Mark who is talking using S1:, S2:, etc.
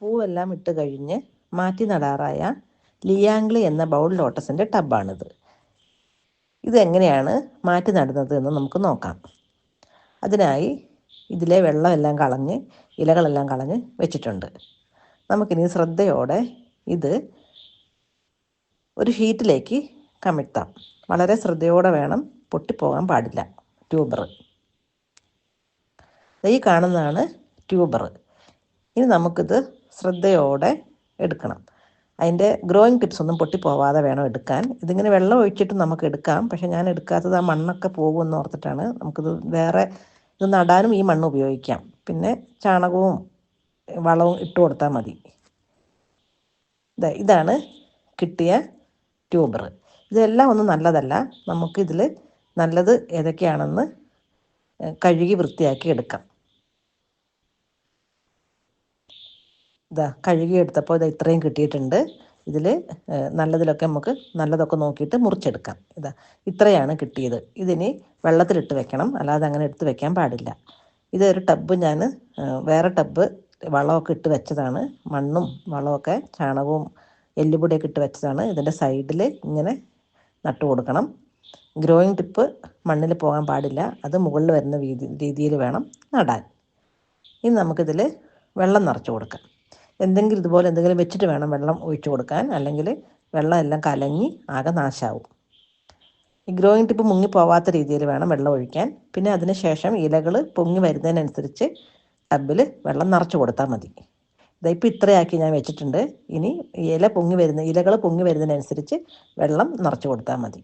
S1: പൂവെല്ലാം ഇട്ട് കഴിഞ്ഞ് മാറ്റി നടാറായ ലിയാംഗ്ലി എന്ന ബൗൾ ലോട്ടസിന്റെ ടബാണിത്. ഇതെങ്ങനെയാണ് മാറ്റി നടുന്നത് എന്ന് നമുക്ക് നോക്കാം. അതിനായി ഇതിലെ വെള്ളമെല്ലാം കളഞ്ഞ് ഇലകളെല്ലാം കളഞ്ഞ് വെച്ചിട്ടുണ്ട്. നമുക്കിനി ശ്രദ്ധയോടെ ഇത് ഒരു ഹീറ്റിലേക്ക് കമിഴ്ത്താം. വളരെ ശ്രദ്ധയോടെ വേണം പൊട്ടിപ്പോകാൻ പാടില്ല ട്യൂബർ ഈ കാണുന്നതാണ് ട്യൂബർ ഇനി നമുക്കിത് ശ്രദ്ധയോടെ എടുക്കണം. അതിന്റെ ഗ്രോയിങ് ടിപ്സ് ഒന്നും പൊട്ടിപ്പോവാതെ വേണം എടുക്കാൻ. ഇതിങ്ങനെ വെള്ളം ഒഴിച്ചിട്ട് നമുക്ക് എടുക്കാം. പക്ഷെ ഞാൻ എടുക്കാത്തത് ആ മണ്ണൊക്കെ പോകുമെന്ന് ഓർത്തിട്ടാണ് നമുക്കിത് വേറെ ഇത് നടാനും ഈ മണ്ണ് ഉപയോഗിക്കാം. പിന്നെ ചാണകവും വളവും ഇട്ട് കൊടുത്താൽ മതി. ഇതാണ് കിട്ടിയ ട്യൂബർ. ഇതെല്ലാം ഒന്നും നല്ലതല്ല. നമുക്കിതിൽ നല്ലത് ഏതൊക്കെയാണെന്ന് കഴുകി വൃത്തിയാക്കി എടുക്കാം. ഇതാ കഴുകിയെടുത്തപ്പോൾ ഇത് ഇത്രയും കിട്ടിയിട്ടുണ്ട്. ഇതിൽ നല്ലതിലൊക്കെ നമുക്ക് നല്ലതൊക്കെ നോക്കിയിട്ട് മുറിച്ചെടുക്കാം. ഇതാ ഇത്രയാണ് കിട്ടിയത്. ഇതിനി വെള്ളത്തിലിട്ട് വെക്കണം. അല്ലാതെ അങ്ങനെ എടുത്ത് വെക്കാൻ പാടില്ല. ഇതൊരു ടബ് ഞാൻ വേറെ ടബ് വളമൊക്കെ ഇട്ട് വെച്ചതാണ്. മണ്ണും വളമൊക്കെ ചാണകവും എല്ലുപൊടിയൊക്കെ ഇട്ട് വെച്ചതാണ്. ഇതിന്റെ സൈഡിൽ ഇങ്ങനെ നട്ടു കൊടുക്കണം. ഗ്രോയിങ് ടിപ്പ് മണ്ണിൽ പോകാൻ പാടില്ല. അത് മുകളിൽ വരുന്ന രീതി രീതിയിൽ വേണം നടാൻ. ഇനി നമുക്കിതിൽ വെള്ളം നിറച്ച് കൊടുക്കാം. എന്തെങ്കിലും ഇതുപോലെ എന്തെങ്കിലും വെച്ചിട്ട് വേണം വെള്ളം ഒഴിച്ചു കൊടുക്കാൻ. അല്ലെങ്കിൽ വെള്ളം എല്ലാം കലങ്ങി ആകെ നാശാവും. ഈ ഗ്രോയിങ് ടിപ്പ് മുങ്ങി പോവാത്ത രീതിയിൽ വേണം വെള്ളം ഒഴിക്കാൻ. പിന്നെ അതിന് ശേഷം ഇലകൾ പൊങ്ങി വരുന്നതിനനുസരിച്ച് ടബിൽ വെള്ളം നിറച്ചു കൊടുത്താൽ മതി. ഇതിപ്പോൾ ഇത്രയാക്കി ഞാൻ വെച്ചിട്ടുണ്ട്. ഇനി ഇല പൊങ്ങി വരുന്ന ഇലകൾ പൊങ്ങി വരുന്നതിനനുസരിച്ച് വെള്ളം നിറച്ചു കൊടുത്താൽ മതി.